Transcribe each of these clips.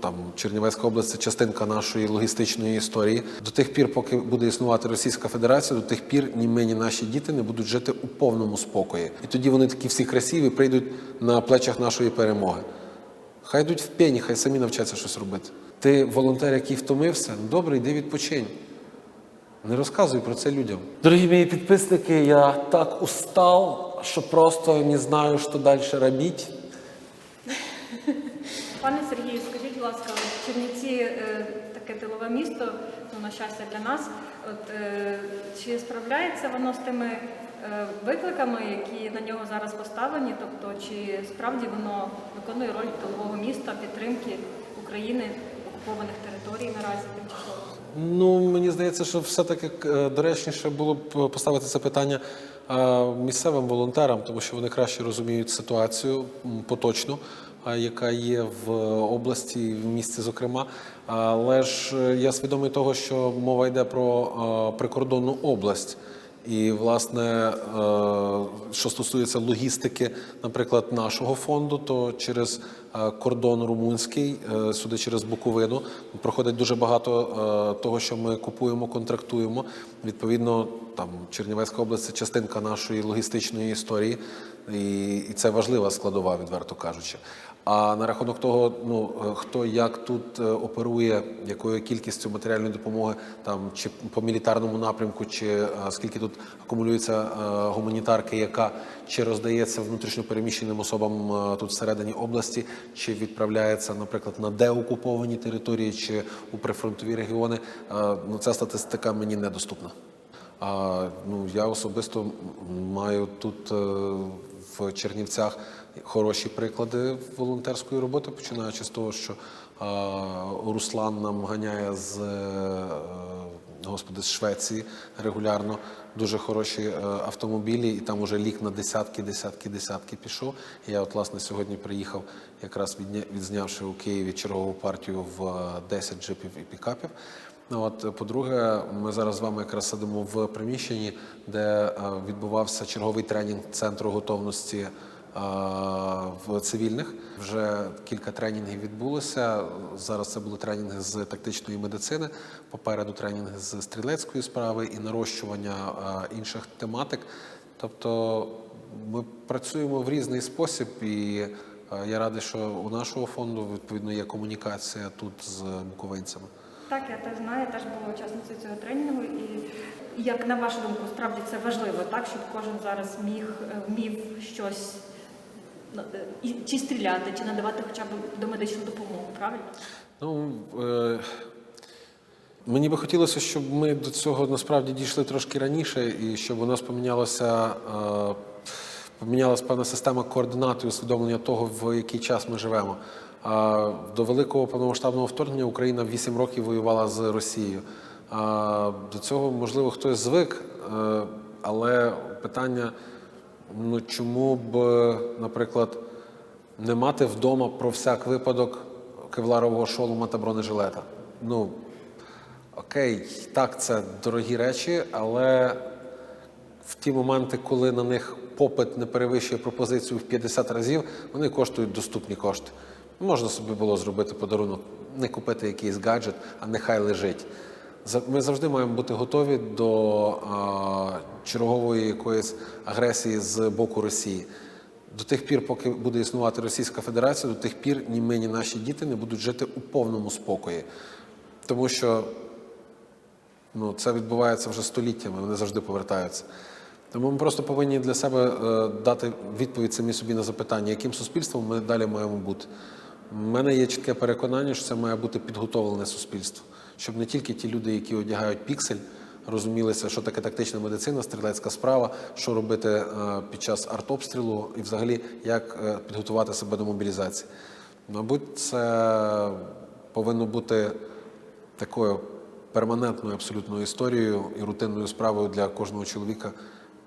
там Чернівецька область це частинка нашої логістичної історії. До тих пір, поки буде існувати Російська Федерація, до тих пір ні ми, ні наші діти не будуть жити у повному спокої. І тоді вони такі всі красиві прийдуть на плечах нашої перемоги. Хай йдуть в пені, хай самі навчаться щось робити. Ти волонтер, який втомився, ну добре, йди відпочинь. Не розказуй про це людям. Дорогі мої підписники, я так устал, що просто не знаю, що далі робити. Пане Сергію, скажіть, будь ласка, Чернівці е, таке тилове місто, ну, на щастя для нас. От, е, чи справляється воно з тими е, викликами, які на нього зараз поставлені? Тобто, чи справді воно виконує роль тилового міста, підтримки України, окупованих територій наразі тимчасово? Ну, мені здається, що все-таки е, доречніше було б поставити це питання місцевим волонтерам, тому що вони краще розуміють ситуацію поточну, яка є в області, в місті, зокрема. Але ж е, я свідомий того, що мова йде про е, прикордонну область. І, власне, е, що стосується логістики, наприклад, нашого фонду, то через е, кордон румунський, е, сюди через Буковину, проходить дуже багато е, того, що ми купуємо, контрактуємо. Відповідно, там Чернівецька область це частинка нашої логістичної історії, і це важлива складова, відверто кажучи. А на рахунок того, ну е, хто як тут е, оперує, якою кількістю матеріальної допомоги, там чи по мілітарному напрямку, чи е, скільки тут акумулюється гуманітарки, яка чи роздається внутрішньо переміщеним особам тут всередині області, чи відправляється, наприклад, на деокуповані території, чи у прифронтові регіони. Ну ця статистика мені недоступна. А ну я особисто маю тут е, в Чернівцях хороші приклади волонтерської роботи, починаючи з того, що Руслан нам ганяє з е, господи з Швеції регулярно дуже хороші е, автомобілі, і там уже лік на десятки, десятки, десятки пішов. Я от власне сьогодні приїхав, якраз відзнявши у Києві чергову партію в е, 10 джипів і пікапів. Ну, От, по-друге, ми зараз з вами якраз сидимо в приміщенні, де е, відбувався черговий тренінг центру готовності е, в цивільних. Вже кілька тренінгів відбулося. Зараз це були тренінги з тактичної медицини, попереду тренінги з стрілецької справи і нарощування е, інших тематик. Тобто ми працюємо в різний спосіб, і я радий, що у нашого фонду відповідно є комунікація тут з буковинцями. Так, я теж знаю, я теж була учасницею цього тренінгу. І як на вашу думку, справді це важливо, так, щоб кожен зараз міг е, вмів щось е, чи стріляти, чи надавати хоча б домедичну допомогу, правильно? Ну, е, мені би хотілося, щоб ми до цього насправді дійшли трошки раніше, і щоб у нас помінялося, е, помінялася певна система координат і усвідомлення того, в який час ми живемо. До великого повномасштабного вторгнення Україна 8 років воювала з Росією. До цього, можливо, хтось звик, е, але питання, ну чому б, наприклад, не мати вдома про всяк випадок кевларового шолома та бронежилета. Ну, окей, так, це дорогі речі, але в ті моменти, коли на них попит не перевищує пропозицію в 50 разів, вони коштують доступні кошти. Можна собі було зробити подарунок, не купити якийсь гаджет, а нехай лежить. Ми завжди маємо бути готові до а, чергової якоїсь агресії з боку Росії. До тих пір, поки буде існувати Російська Федерація, до тих пір ні ми, ні наші діти не будуть жити у повному спокої. Тому що ну, це відбувається вже століттями, вони завжди повертаються. Тому ми просто повинні для себе е, дати відповідь самі собі на запитання, яким суспільством ми далі маємо бути. Мене є чітке переконання, що це має бути підготовлене суспільство, щоб не тільки ті люди, які одягають піксель, розумілися, що таке тактична медицина, стрілецька справа, що робити е, під час артобстрілу і взагалі як е, підготувати себе до мобілізації. Мабуть, це повинно бути такою перманентною абсолютною історією і рутинною справою для кожного чоловіка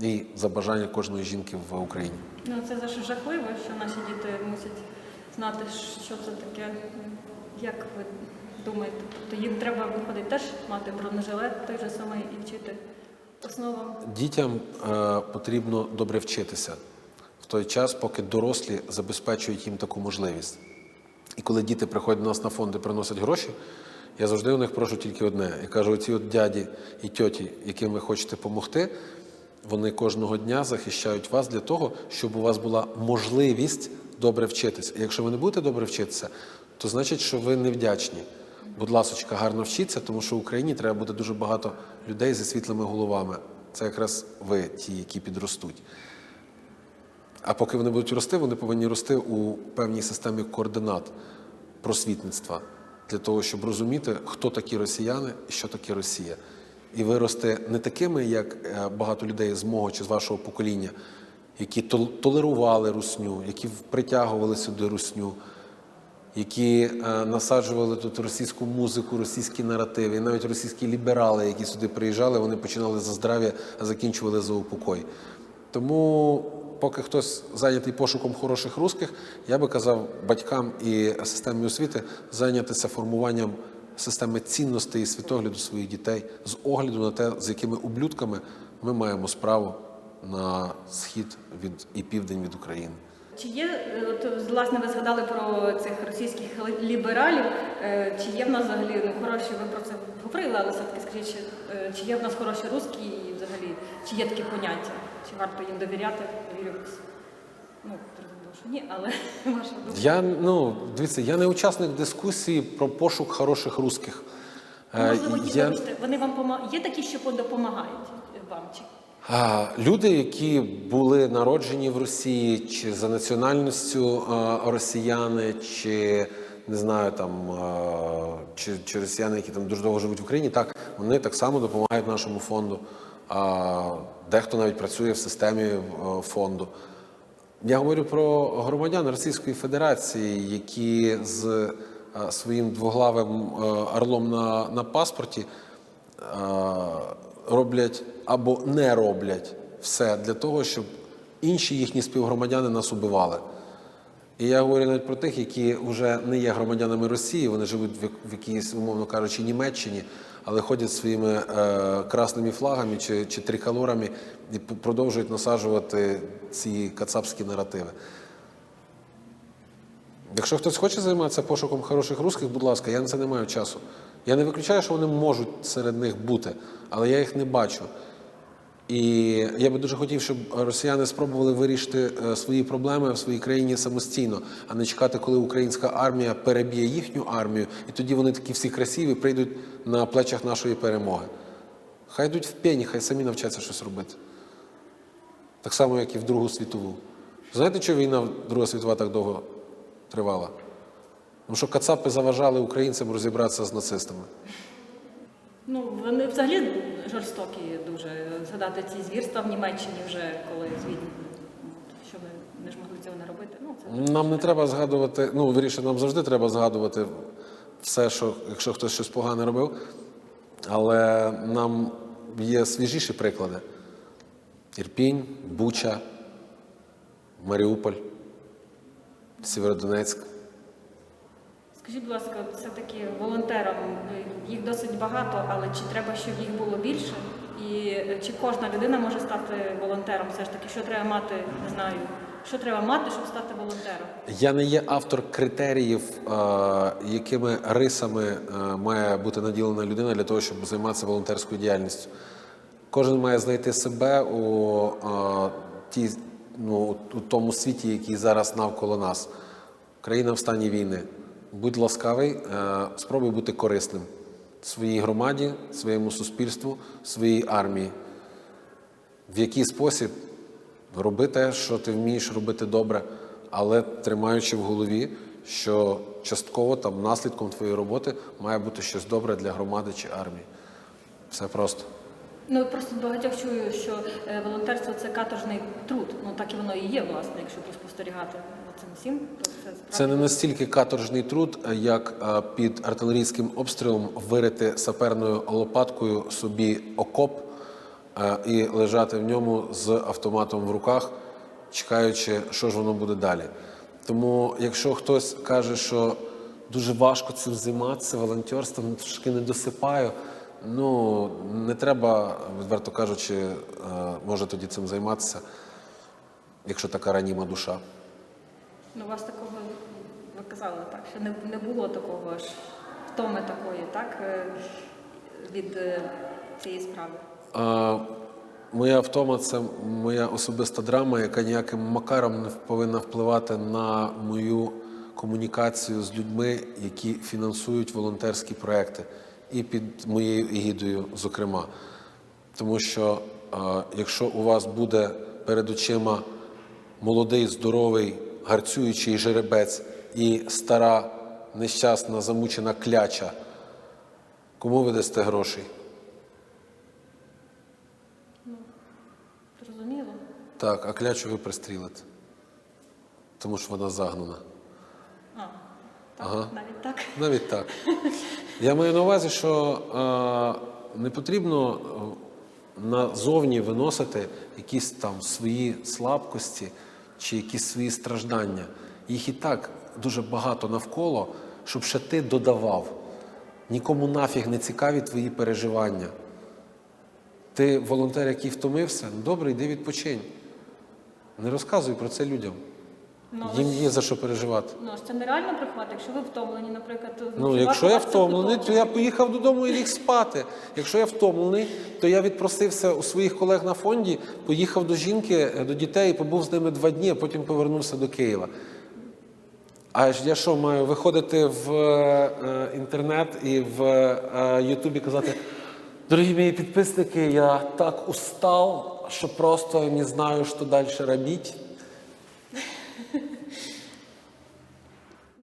і за бажання кожної жінки в Україні. Ну це за що жахливо, що наші діти мусять знати, що це таке. Як ви думаєте? Тобто їм треба виходить теж мати бронежилет той же самий і вчити основам. Дітям е, потрібно добре вчитися в той час, поки дорослі забезпечують їм таку можливість. І коли діти приходять до нас на фонд і приносять гроші, я завжди у них прошу тільки одне. Я кажу, оці от дяді і тьоті, яким ви хочете допомогти, вони кожного дня захищають вас для того, щоб у вас була можливість добре вчитися. Якщо ви не будете добре вчитися, то значить, що ви невдячні. Будь ласочка, гарно вчіться, тому що в Україні треба буде дуже багато людей зі світлими головами. Це якраз ви, ті, які підростуть. А поки вони будуть рости, вони повинні рости у певній системі координат просвітництва для того, щоб розуміти, хто такі росіяни і що таке Росія. І вирости не такими, як е, багато людей з мого чи з вашого покоління, які тол- толерували русню, які притягували сюди русню, які е, насаджували тут російську музику, російські наративи, і навіть російські ліберали, які сюди приїжджали, вони починали за здрав'я, а закінчували за упокой. Тому, поки хтось зайнятий пошуком хороших русських, я би казав батькам і системі освіти зайнятися формуванням системи цінностей і світогляду своїх дітей з огляду на те, з якими ублюдками ми маємо справу на схід від і південь від України. Чи є, е, от власне ви згадали про цих російських лібералів, е, чи є в нас взагалі ну, хороші, ви про це говорили, але все-таки скажіть, чи, е, чи є в нас хороші русські і взагалі, чи є такі поняття, чи варто їм довіряти, довірюватися? Ну, що ні, але ваша думка. Я ну дивіться, я не учасник дискусії про пошук хороших русських. Можливо, ті, я- вибачте, вони вам пома... є такі, що допомагають Люди, які були народжені в Росії, чи за національністю росіяни, чи не знаю, там чи, чи росіяни, які там дуже довго живуть в Україні, так вони так само допомагають нашому фонду. Дехто навіть працює в системі е, фонду. Я говорю про громадян Російської Федерації, які з е, своїм двоглавим е, орлом на, на паспорті роблять або не роблять все для того, щоб інші їхні співгромадяни нас убивали. І я говорю навіть про тих, які вже не є громадянами Росії, вони живуть в, якійсь, умовно кажучи, Німеччині, але ходять своїми е, красними флагами чи, чи триколорами і продовжують насаджувати ці кацапські наративи. Якщо хтось хоче займатися пошуком хороших русських, будь ласка, я на це не маю часу. Я не виключаю, що вони можуть серед них бути, але я їх не бачу. І я би дуже хотів, щоб росіяни спробували вирішити е, свої проблеми в своїй країні самостійно, а не чекати, коли українська армія переб'є їхню армію, і тоді вони такі всі красиві прийдуть на плечах нашої перемоги. Хай йдуть в пені, хай самі навчаться щось робити. Так само, як і в Другу світову. Знаєте, чому війна Друга світова так довго тривала? Тому що кацапи заважали українцям розібратися з нацистами. Ну, вони взагалі жорстокі дуже. Згадати ці звірства в Німеччині вже коли звідні, що ми не ж могли цього не робити. Ну, це Нам не треба згадувати, ну вірніше, нам завжди треба згадувати все, що якщо хтось щось погане робив. Але нам є свіжіші приклади: Ірпінь, Буча, Маріуполь, Сєвєродонецьк. Скажіть, будь ласка, все-таки волонтерам е, їх досить багато, але чи треба, щоб їх було більше? І е, чи кожна людина може стати волонтером? Все ж таки, що треба мати, не знаю, що треба мати, щоб стати волонтером? Я не є автор критеріїв, е, якими рисами має бути наділена людина для того, щоб займатися волонтерською діяльністю. Кожен має знайти себе у, тій, ну, у тому світі, який зараз навколо нас. Країна в стані війни. Будь ласкавий, е, спробуй бути корисним своїй громаді, своєму суспільству, своїй армії. В який спосіб роби те, що ти вмієш робити добре, але тримаючи в голові, що частково там наслідком твоєї роботи має бути щось добре для громади чи армії. Все просто. Ну просто багатьох чую, що е, волонтерство це каторжний труд. Ну так і воно і є, власне, якщо спостерігати цим всім, то це справді. Це не настільки каторжний труд, як е, під артилерійським обстрілом вирити саперною лопаткою собі окоп е, і лежати в ньому з автоматом в руках, чекаючи, що ж воно буде далі. Тому, якщо хтось каже, що дуже важко цим займатися, волонтерством, трошки не досипаю. Ну не треба, відверто кажучи, е, може тоді цим займатися, якщо така раніма душа. Ну, у вас такого, ви сказали так, що не, не було такого аж втоми такої, так, е, від е, цієї справи. А, моя втома це моя особиста драма, яка ніяким макаром не повинна впливати на мою комунікацію з людьми, які фінансують волонтерські проекти, і під моєю егідою, зокрема. Тому що а, якщо у вас буде перед очима молодий, здоровий, гарцюючий жеребець і стара, нещасна, замучена кляча, кому ви дасте грошей? Зрозуміло. Так, а клячу ви пристрілите. Тому що вона загнана. А, так, Ага. навіть так. Навіть так. Я маю на увазі, що е, не потрібно е, назовні виносити якісь там свої слабкості чи якісь свої страждання. Їх і так дуже багато навколо, щоб ще ти додавав. Нікому нафіг не цікаві твої переживання. Ти волонтер, який втомився, добре, йди відпочинь. Не розказуй про це людям. Ну, Їм є за що переживати. Ну, ж це нереально приховати, якщо ви втомлені, наприклад, Ну, якщо я втомлений, то я поїхав додому і ліг спати. Якщо я втомлений, то я відпросився у своїх колег на фонді, поїхав до жінки, е, до дітей, побув з ними два дні, а потім повернувся до Києва. А я що маю виходити в е, інтернет і в е, Ютубі казати: дорогі мої підписники, я так устав, що просто не знаю, що далі робити.